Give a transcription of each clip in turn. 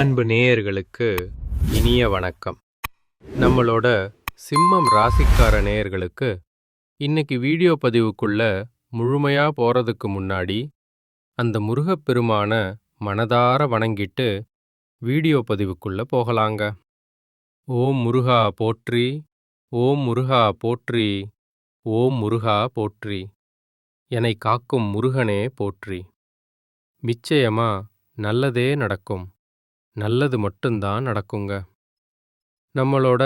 அன்பு நேயர்களுக்கு இனிய வணக்கம். நம்மளோட சிம்மம் ராசிக்கார நேயர்களுக்கு இன்னைக்கு வீடியோ பதிவுக்குள்ள முழுமையா போறதுக்கு முன்னாடி அந்த முருகப்பெருமான மனதார வணங்கிட்டு வீடியோ பதிவுக்குள்ள போகலாங்க. ஓம் முருகா போற்றி ஓம் முருகா போற்றி ஓம் முருகா போற்றி என்னை காக்கும் முருகனே போற்றி. நிச்சயமா நல்லதே நடக்கும். நல்லது மட்டும்தான் நடக்குங்க. நம்மளோட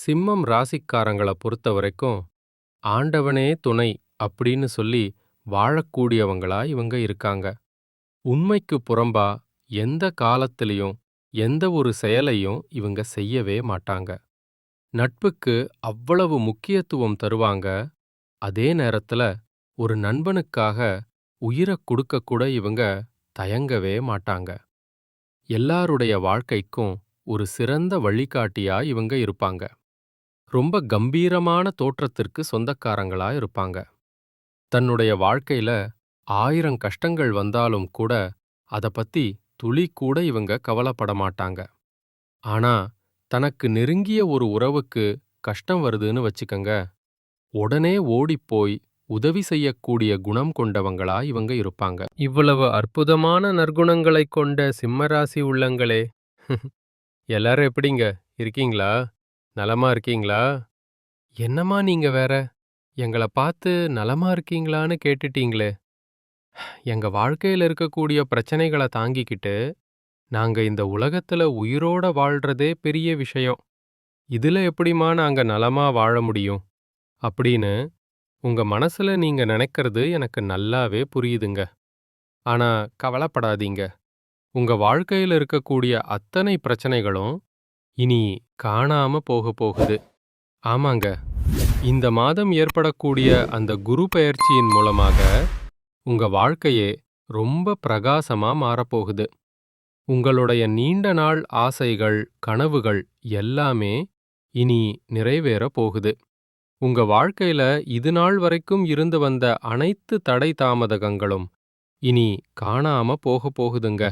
சிம்மம் ராசிக்காரங்களை பொறுத்த வரைக்கும் ஆண்டவனே துணை அப்படின்னு சொல்லி வாழக்கூடியவங்களா இவங்க இருக்காங்க. உண்மைக்கு புறம்பா எந்த காலத்திலையும் எந்த ஒரு செயலையும் இவங்க செய்யவே மாட்டாங்க. நட்புக்கு அவ்வளவு முக்கியத்துவம் தருவாங்க. அதே நேரத்துல ஒரு நண்பனுக்காக உயிரை கொடுக்க கூட இவங்க தயங்கவே மாட்டாங்க. எல்லாருடைய வாழ்க்கைக்கும் ஒரு சிறந்த வழிகாட்டியா இவங்க இருப்பாங்க. ரொம்ப கம்பீரமான தோற்றத்திற்கு சொந்தக்காரங்களா இருப்பாங்க. தன்னுடைய வாழ்க்கையில ஆயிரம் கஷ்டங்கள் வந்தாலும் கூட அத பத்தி துளி கூட இவங்க கவலைப்பட மாட்டாங்க. ஆனா தனக்கு நெருங்கிய ஒரு உறவுக்கு கஷ்டம் வருதுன்னு வச்சுக்கங்க உடனே ஓடிப்போய் உதவி செய்யக்கூடிய குணம் கொண்டவங்களா இவங்க இருப்பாங்க. இவ்வளவு அற்புதமான நற்குணங்களைக் கொண்ட சிம்மராசி உள்ளங்களே. எல்லாரும் எப்படிங்க? இருக்கீங்களா? நலமா இருக்கீங்களா? என்னம்மா நீங்க வேற? எங்கள பார்த்து நலமா இருக்கீங்களான்னு கேட்டுட்டீங்களே. எங்க வாழ்க்கையில இருக்கக்கூடிய பிரச்சனைகளை தாங்கிக்கிட்டு நாங்க இந்த உலகத்துல உயிரோட வாழ்றதே பெரிய விஷயம். இதுல எப்படிம்மா நாங்க நலமா வாழ முடியும்? அப்படின்னு உங்க மனசுல நீங்க நினைக்கிறது எனக்கு நல்லாவே புரியுதுங்க. ஆனா கவலைப்படாதீங்க. உங்க வாழ்க்கையில இருக்கக்கூடிய அத்தனை பிரச்சனைகளும் இனி காணாம போக போகுது. ஆமாங்க. இந்த மாதம் ஏற்படக்கூடிய அந்த குரு பெயர்ச்சியின் மூலமாக உங்க வாழ்க்கையே ரொம்ப பிரகாசமா மாறப்போகுது. உங்களுடைய நீண்ட நாள் ஆசைகள் கனவுகள் எல்லாமே இனி நிறைவேற போகுது. உங்க வாழ்க்கையில இது நாள் வரைக்கும் இருந்து வந்த அனைத்து தடை தாமதகங்களும் இனி காணாம போக போகுதுங்க.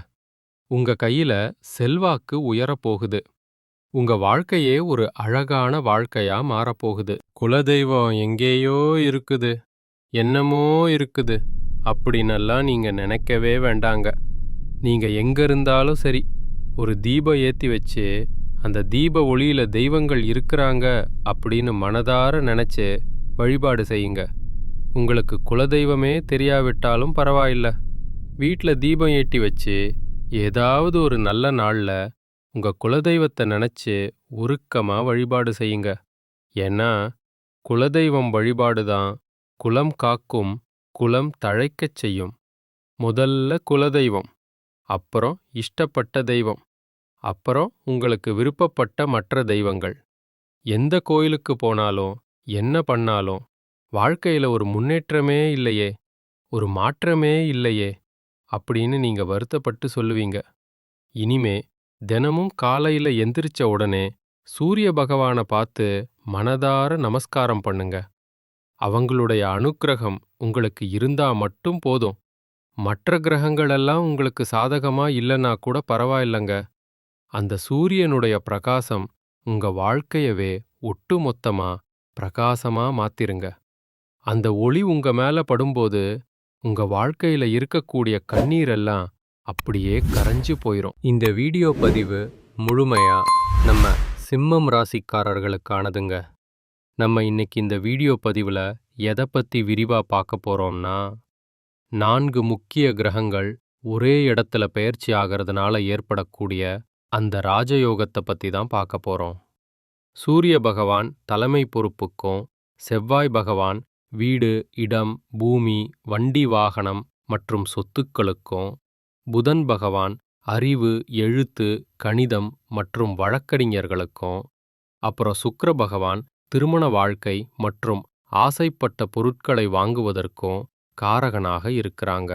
உங்க கையில செல்வாக்கு உயரப்போகுது உங்க வாழ்க்கையே ஒரு அழகான வாழ்க்கையா மாறப்போகுது குலதெய்வம் எங்கேயோ இருக்குது. என்னமோ இருக்குது. அப்படின்னெல்லாம் நீங்க நினைக்கவே வேண்டாங்க. நீங்க எங்க இருந்தாலும் சரி ஒரு தீபம் ஏத்தி வச்சு அந்த தீப ஒளியில தெய்வங்கள் இருக்கிறாங்க அப்படின்னு மனதார நினைச்சு வழிபாடு செய்யுங்க. உங்களுக்கு குலதெய்வமே தெரியாவிட்டாலும் பரவாயில்ல. வீட்ல தீபம் ஏட்டி வச்சு ஏதாவது ஒரு நல்ல நாள்ல உங்க குலதெய்வத்தை நினச்சி உருக்கமா வழிபாடு செய்யுங்க. ஏன்னா குலதெய்வம் வழிபாடு தான் குலம் காக்கும் குலம் தழைக்கச் செய்யும். முதல்ல குலதெய்வம் அப்புறம் இஷ்டப்பட்ட தெய்வம். அப்புறம் உங்களுக்கு விருப்பப்பட்ட மற்ற தெய்வங்கள். எந்த கோயிலுக்கு போனாலும் என்ன பண்ணாலும் வாழ்க்கையில ஒரு முன்னேற்றமே இல்லையே ஒரு மாற்றமே இல்லையே அப்படின்னு நீங்க வருத்தப்பட்டு சொல்லுவீங்க. இனிமே தினமும் காலையில எந்திரிச்ச உடனே சூரிய பகவானை பார்த்து மனதார நமஸ்காரம் பண்ணுங்க. அவங்களுடைய அனுக்கிரகம் உங்களுக்கு இருந்தா மட்டும் போதும். மற்ற கிரகங்களெல்லாம் உங்களுக்கு சாதகமா இல்லைன்னா கூட பரவாயில்லைங்க. அந்த சூரியனுடைய பிரகாசம் உங்க வாழ்க்கையவே ஒட்டுமொத்தமா பிரகாசமா மாத்திருங்க. அந்த ஒளி உங்க மேல படும்போது உங்க வாழ்க்கையில இருக்கக்கூடிய கண்ணீரெல்லாம் அப்படியே கரைஞ்சு போயிரும். இந்த வீடியோ பதிவு முழுமையா நம்ம சிம்மம் ராசிக்காரர்களுக்கானதுங்க. நம்ம இன்னைக்கு இந்த வீடியோ பதிவில் எதை பற்றி விரிவாக பார்க்க போகிறோம்னா நான்கு முக்கிய கிரகங்கள் ஒரே இடத்துல பயிற்சி ஆகிறதுனால ஏற்படக்கூடிய அந்த ராஜயோகத்தை பற்றி தான் பார்க்க போகிறோம் சூரிய பகவான் தலைமை பொறுப்புக்கும் செவ்வாய் பகவான் வீடு இடம் பூமி வண்டி வாகனம் மற்றும் சொத்துக்களுக்கும் புதன் பகவான் அறிவு எழுத்து கணிதம் மற்றும் வழக்கறிஞர்களுக்கும் அப்புறம் சுக்கர பகவான் திருமண வாழ்க்கை மற்றும் ஆசைப்பட்ட பொருட்களை வாங்குவதற்கும் காரகனாக இருக்கிறாங்க.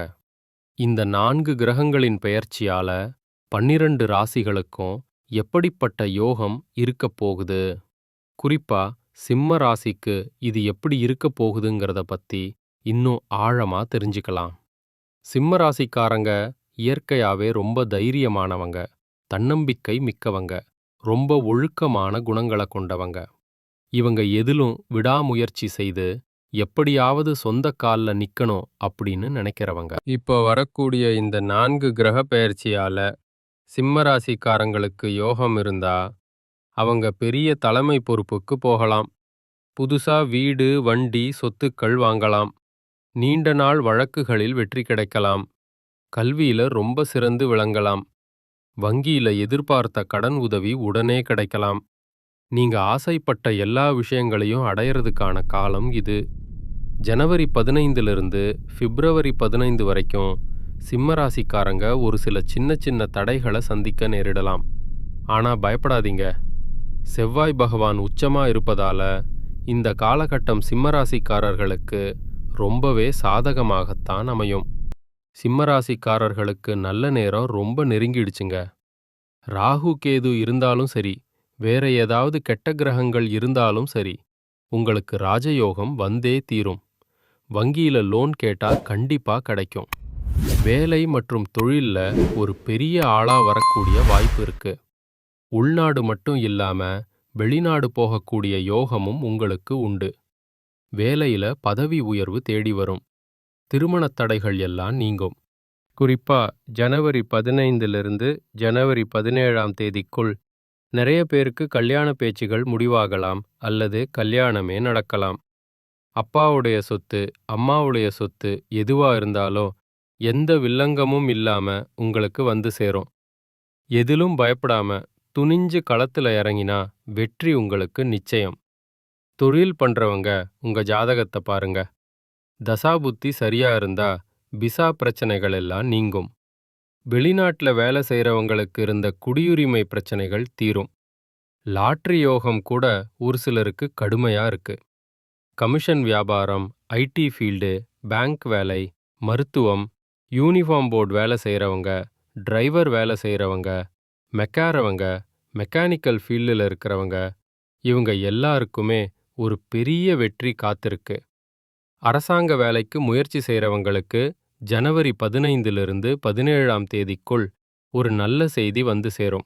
இந்த நான்கு கிரகங்களின் பெயர்ச்சியால பன்னிரண்டு ராசிகளுக்கும் எப்படிப்பட்ட யோகம் இருக்கப் போகுது? குறிப்பா சிம்ம ராசிக்கு இது எப்படி இருக்கப் போகுதுங்கிறத பத்தி இன்னும் ஆழமா தெரிஞ்சுக்கலாம். சிம்ம ராசிக்காரங்க இயற்கையாவே ரொம்ப தைரியமானவங்க தன்னம்பிக்கை மிக்கவங்க ரொம்ப ஒழுக்கமான குணங்களை கொண்டவங்க. இவங்க எதிலும் விடாமுயற்சி செய்து எப்படியாவது சொந்த கால்ல நிக்கணும் அப்படின்னு நினைக்கிறவங்க. இப்போ வரக்கூடிய இந்த நான்கு கிரக பெயர்ச்சியால சிம்ம ராசிக்காரங்களுக்கு யோகம் இருந்தா அவங்க பெரிய தலைமை பொறுப்புக்கு போகலாம். புதுசா வீடு வண்டி சொத்துக்கள் வாங்கலாம். நீண்ட நாள் வழக்குகளில் வெற்றி கிடைக்கலாம். கல்வியில ரொம்ப சிறந்து விளங்கலாம். வங்கியில எதிர்பார்த்த கடன் உதவி உடனே கிடைக்கலாம். நீங்க ஆசைப்பட்ட எல்லா விஷயங்களையும் அடையறதுக்கான காலம் இது. ஜனவரி பதினைந்திலிருந்து பிப்ரவரி பதினைந்து வரைக்கும் சிம்மராசிக்காரங்க ஒரு சில சின்ன சின்ன தடைகளை சந்திக்க நேரிடலாம். ஆனா பயப்படாதீங்க. செவ்வாய் பகவான் உச்சமா இருப்பதால இந்த காலகட்டம் சிம்மராசிக்காரர்களுக்கு ரொம்பவே சாதகமாகத்தான் அமையும். சிம்மராசிக்காரர்களுக்கு நல்ல நேரம் ரொம்ப நெருங்கிடுச்சுங்க. ராகு கேது இருந்தாலும் சரி வேற ஏதாவது கெட்ட கிரகங்கள் இருந்தாலும் சரி உங்களுக்கு ராஜயோகம் வந்தே தீரும். வங்கியில லோன் கேட்டா கண்டிப்பா கிடைக்கும். வேலை மற்றும் தொழில்ல ஒரு பெரிய ஆளா வரக்கூடிய வாய்ப்பு இருக்கு. உள்நாடு மட்டும் இல்லாம வெளிநாடு போகக்கூடிய யோகமும் உங்களுக்கு உண்டு. வேலையில பதவி உயர்வு தேடி வரும். திருமணத் தடைகள் எல்லாம் நீங்கும். குறிப்பா ஜனவரி பதினைந்திலிருந்து ஜனவரி பதினேழாம் தேதிக்குள் நிறைய பேருக்கு கல்யாண பேச்சுகள் முடிவாகலாம் அல்லது கல்யாணமே நடக்கலாம். அப்பாவுடைய சொத்து அம்மாவுடைய சொத்து எதுவா இருந்தாலும் எந்த வில்லங்கமும் இல்லாம உங்களுக்கு வந்து சேரும். எதிலும் பயப்படாம துணிஞ்சு களத்துல இறங்கினா வெற்றி உங்களுக்கு நிச்சயம். தொழில் பண்றவங்க உங்க ஜாதகத்தை பாருங்க. தசாபுத்தி சரியா இருந்தா விசா பிரச்சனைகள் எல்லாம் நீங்கும். வெளிநாட்டுல வேலை செய்யறவங்களுக்கு இருந்த குடியுரிமை பிரச்சனைகள் தீரும். லாட்ரி யோகம் கூட ஒரு சிலருக்கு கடுமையா இருக்கு. கமிஷன் வியாபாரம் ஐடி ஃபீல்டு பேங்க் வேலை மருத்துவம் யூனிஃபார்ம் போர்டு வேலை செய்கிறவங்க டிரைவர் வேலை செய்கிறவங்க மெக்காரவங்க மெக்கானிக்கல் ஃபீல்டில் இருக்கிறவங்க இவங்க எல்லாருக்குமே ஒரு பெரிய வெற்றி காத்திருக்கு. அரசாங்க வேலைக்கு முயற்சி செய்கிறவங்களுக்கு ஜனவரி பதினைந்திலிருந்து பதினேழாம் தேதிக்குள் ஒரு நல்ல செய்தி வந்து சேரும்.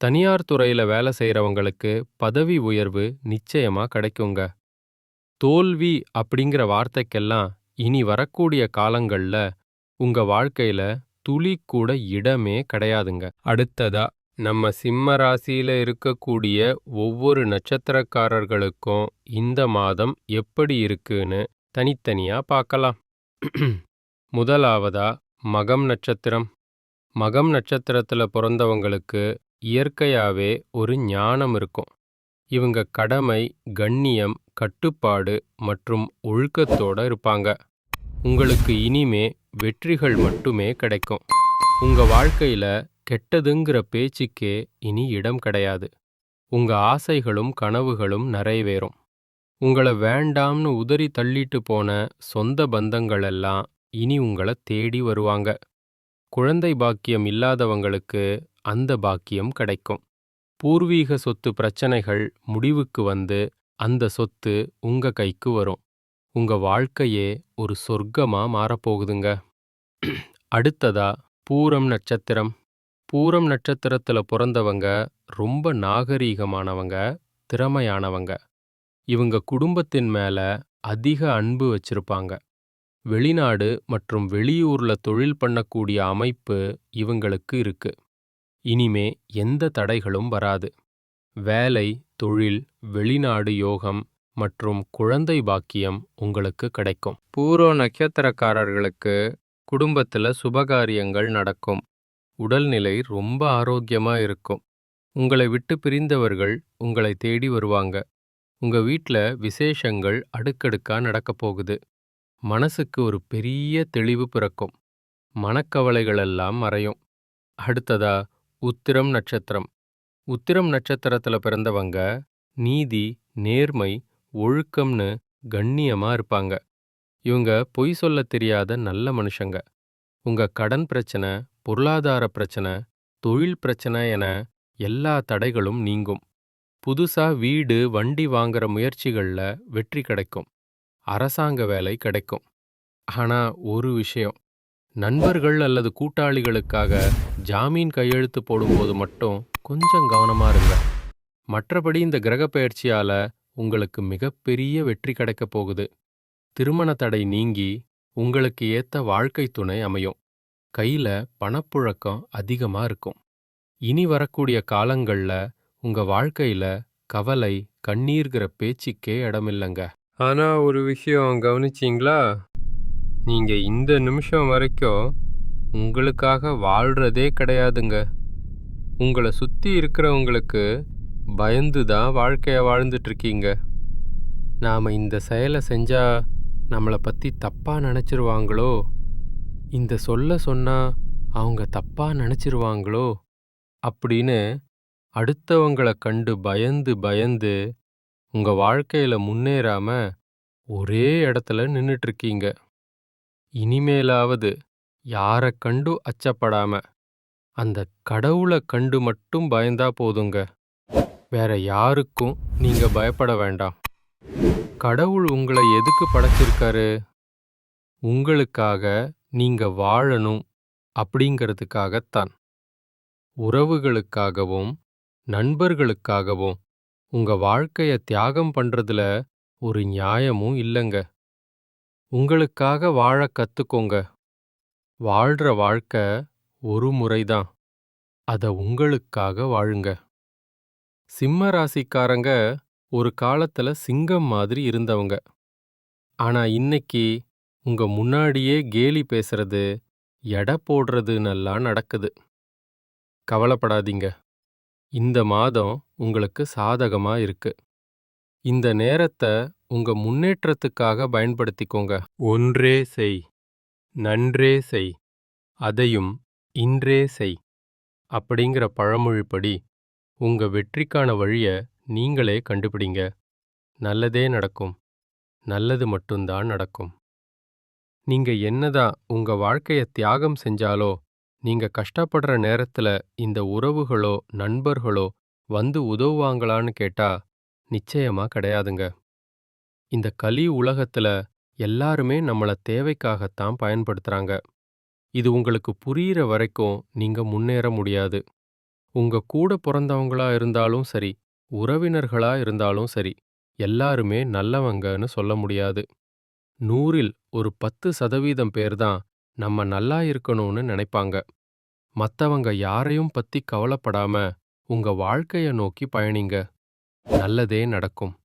தனியார் துறையில வேலை செய்கிறவங்களுக்கு பதவி உயர்வு நிச்சயமா கிடைக்குங்க. தோல்வி அப்படிங்கிற வார்த்தைக்கெல்லாம் இனி வரக்கூடிய காலங்கள்ல உங்க வாழ்க்கையில துளி கூட இடமே கிடையாதுங்க. அடுத்ததா நம்ம சிம்ம ராசியில இருக்கக்கூடிய ஒவ்வொரு நட்சத்திரக்காரர்களுக்கும் இந்த மாதம் எப்படி இருக்குன்னு தனித்தனியா பார்க்கலாம். முதலாவதா மகம் நட்சத்திரம். மகம் நட்சத்திரத்துல பிறந்தவங்களுக்கு இயற்கையாவே ஒரு ஞானம் இருக்கும். இவங்க கடமை கண்ணியம் கட்டுப்பாடு மற்றும் ஒழுக்கத்தோட இருப்பாங்க. உங்களுக்கு இனிமே வெற்றிகள் மட்டுமே கிடைக்கும். உங்க வாழ்க்கையில கெட்டதுங்கிற பேச்சுக்கே இனி இடம் கிடையாது. உங்க ஆசைகளும் கனவுகளும் நிறைவேறும். உங்களை வேண்டாம்னு உதறி தள்ளிட்டு போன சொந்த பந்தங்கள் எல்லாம் இனி உங்களை தேடி வருவாங்க. குழந்தை பாக்கியம் இல்லாதவங்களுக்கு அந்த பாக்கியம் கிடைக்கும். பூர்வீக சொத்து பிரச்சனைகள் முடிவுக்கு வந்து அந்த சொத்து உங்க கைக்கு வரும். உங்க வாழ்க்கையே ஒரு சொர்க்கமா மாறப்போகுதுங்க. அடுத்ததா பூரம் நட்சத்திரம். பூரம் நட்சத்திரத்துல பிறந்தவங்க ரொம்ப நாகரீகமானவங்க திறமையானவங்க. இவங்க குடும்பத்தின் மேல அதிக அன்பு வச்சிருப்பாங்க. வெளிநாடு மற்றும் வெளியூர்ல தொழில் பண்ணக்கூடிய அமைப்பு இவங்களுக்கு இருக்கு. இனிமே எந்த தடைகளும் வராது. வேலை தொழில் வெளிநாடு யோகம் மற்றும் குழந்தை பாக்கியம் உங்களுக்கு கிடைக்கும். பூரோ நட்சத்திரக்காரர்களுக்கு குடும்பத்துல சுபகாரியங்கள் நடக்கும். உடல்நிலை ரொம்ப ஆரோக்கியமா இருக்கும். உங்களை விட்டு பிரிந்தவர்கள் உங்களை தேடி வருவாங்க. உங்க வீட்டில் விசேஷங்கள் அடுக்கடுக்கா நடக்கப் போகுது. மனசுக்கு ஒரு பெரிய தெளிவு பிறக்கும். மனக்கவலைகளெல்லாம் மறையும். அடுத்ததா உத்திரம் நட்சத்திரம். உத்திரம் நட்சத்திரத்துல பிறந்தவங்க நீதி நேர்மை ஒழுக்கம்னு கண்ணியமா இருப்பாங்க. இவங்க பொய் சொல்ல தெரியாத நல்ல மனுஷங்க. உங்க கடன் பிரச்சனை பொருளாதார பிரச்சனை தொழில் பிரச்சனை என எல்லா தடைகளும் நீங்கும். புதுசா வீடு வண்டி வாங்குற முயற்சிகள்ல வெற்றி கிடைக்கும். அரசாங்க வேலை கிடைக்கும். ஆனா ஒரு விஷயம் நண்பர்கள் அல்லது கூட்டாளிகளுக்காக ஜாமீன் கையெழுத்து போடும்போது மட்டும் கொஞ்சம் கவனமா இருங்க. மற்றபடி இந்த கிரகப்பெயர்ச்சியால உங்களுக்கு மிகப்பெரிய வெற்றி கிடைக்கப் போகுது. திருமண தடை நீங்கி உங்களுக்கு ஏத்த வாழ்க்கை துணை அமையும். கையில பணப்புழக்கம் அதிகமா இருக்கும். இனி வரக்கூடிய காலங்கள்ல உங்க வாழ்க்கையில கவலை கண்ணீர்கிற பேச்சுக்கே இடமில்லைங்க. ஆனா ஒரு விஷயம் கவனிச்சிங்களா? நீங்க இந்த நிமிஷம் வரைக்கும் உங்களுக்காக வாழ்றதே கிடையாதுங்க. உங்களை சுத்தி இருக்கிறவங்களுக்கு பயந்து தான் வாழ்க்கைய வாழ்ந்துட்டு இருக்கீங்க நாம இந்த செயலை செஞ்சா நம்மளை பத்தி தப்பா நினைச்சிருவாங்களோ? இந்த சொல்ல சொன்னா அவங்க தப்பா நினைச்சிருவாங்களோ? அப்படின்னு அடுத்தவங்கள கண்டு பயந்து பயந்து உங்க வாழ்க்கையில முன்னேறாம ஒரே இடத்துல நின்னுட்டு இருக்கீங்க இனிமேலாவது யாரை கண்டு அச்சப்படாம அந்த கடவுளை கண்டு மட்டும் பயந்தா போதுங்க. வேற யாருக்கும் நீங்க பயப்பட வேண்டாம். கடவுள் உங்களை எதுக்கு படைச்சிருக்காரு? உங்களுக்காக நீங்க வாழணும் அப்படிங்கிறதுக்காகத்தான். உறவுகளுக்காகவும் நண்பர்களுக்காகவும் உங்க வாழ்க்கைய தியாகம் பண்றதுல ஒரு நியாயமும் இல்லைங்க. உங்களுக்காக வாழ கத்துக்கோங்க. வாழ்ற வாழ்க்கை ஒரு முறைதான். அத உங்களுக்காக வாழுங்க. சிம்ம ராசிக்காரங்க ஒரு காலத்துல சிங்கம் மாதிரி இருந்தவங்க. ஆனா இன்னைக்கு உங்க முன்னாடியே கேலி பேசுறது எடை போடுறதுன்னெல்லாம் நடக்குது. கவலைப்படாதீங்க. இந்த மாதம் உங்களுக்கு சாதகமா இருக்கு. இந்த நேரத்தை உங்க முன்னேற்றத்துக்காக பயன்படுத்திக்கோங்க. ஒன்றே செய் நன்றே செய் அதையும் இன்றே செய் அப்படிங்கிற பழமொழிப்படி உங்க வெற்றிக்கான வழிய நீங்களே கண்டுபிடிங்க. நல்லதே நடக்கும். நல்லது மட்டும்தான் நடக்கும். நீங்க என்னதான் உங்க வாழ்க்கைய தியாகம் செஞ்சாலோ நீங்க கஷ்டப்படுற நேரத்துல இந்த உறவுகளோ நண்பர்களோ வந்து உதவுவாங்களான்னு கேட்டா நிச்சயமா கிடையாதுங்க. இந்த கலி உலகத்துல எல்லாருமே நம்மள தேவைக்காகத்தான் பயன்படுத்துறாங்க. இது உங்களுக்கு புரியிற வரைக்கும் நீங்க முன்னேற முடியாது. உங்க கூட பிறந்தவங்களா இருந்தாலும் சரி உறவினர்களா இருந்தாலும் சரி எல்லாருமே நல்லவங்கன்னு சொல்ல முடியாது. நூறில் ஒரு பத்து சதவீதம் பேர்தான் நம்ம நல்லா இருக்கணும்னு நினைப்பாங்க. மத்தவங்க யாரையும் பத்தி கவலைப்படாம உங்க வாழ்க்கைய நோக்கி பயணிங்க. நல்லதே நடக்கும்.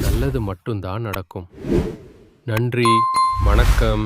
நல்லது மட்டும்தான் நடக்கும். நன்றி வணக்கம்.